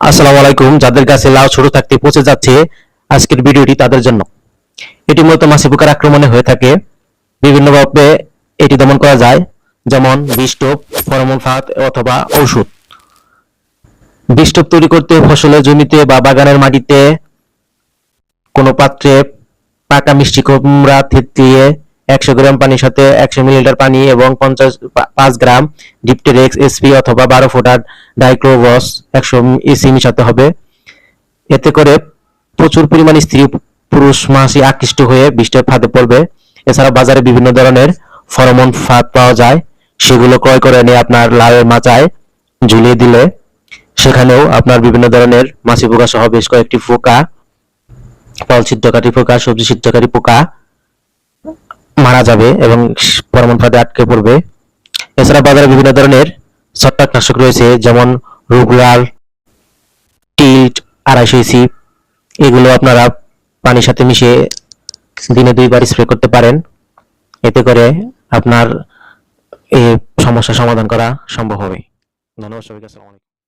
আসসালামু আলাইকুম। যাদের কাছে লাউ ছোট থাকতে পচে যাচ্ছে, আজকের ভিডিওটি তাদের জন্য। এটি মূলত মাছি পোকার আক্রমণে হয়ে থাকে। বিভিন্নভাবে এটি দমন করা যায়, যেমন বিষটোপ ফরমন ফাঁদ অথবা ঔষধ। বিষটোপ তৈরি করতে ফসলের জমিতে বা বাগানের মাটিতে কোনো পাত্রে পাকা মিষ্টি কুমড়া, থেতলিয়ে একশো গ্রাম পানির সাথে একশো মিলিলিটার পানি এবং পঞ্চাশ পাঁচ গ্রাম ডিপটেরেক্স এসপি অথবা বারো ফোটার ডাইক্লোভস একশো ইসি মিশাতে হবে। এতে করে প্রচুর পরিমাণ স্ত্রী পুরুষ মাসি আকৃষ্ট হয়ে বৃষ্টির ফাঁদে পড়বে। এছাড়া বাজারে বিভিন্ন ধরনের ফরমন ফাঁদ পাওয়া যায়। সেগুলো ক্রয় করে এনে আপনার লাউয়ের মাচায় ঝুলিয়ে দিলে সেখানেও আপনার বিভিন্ন ধরনের মাছি পোকা সহ বেশ কয়েকটি পোকা ফল সিদ্ধকারী পোকা, সবজি ছিদ্রকারী পোকা মারা যাবে এবং ফরমন ফাঁদে আটকে পড়বে। এছাড়া বাজারে বিভিন্ন ধরনের ছত্রাকনাশক রয়েছে, যেমন রুগলাল টিল্ট আড়াইশো ইসি এগুলো আপনারা পানির সাথে মিশিয়ে দিনে দুইবার স্প্রে করতে পারেন। এতে করে আপনার এই সমস্যা সমাধান করা সম্ভব হবে। ধন্যবাদ সবাইকে, আসসালামু আলাইকুম।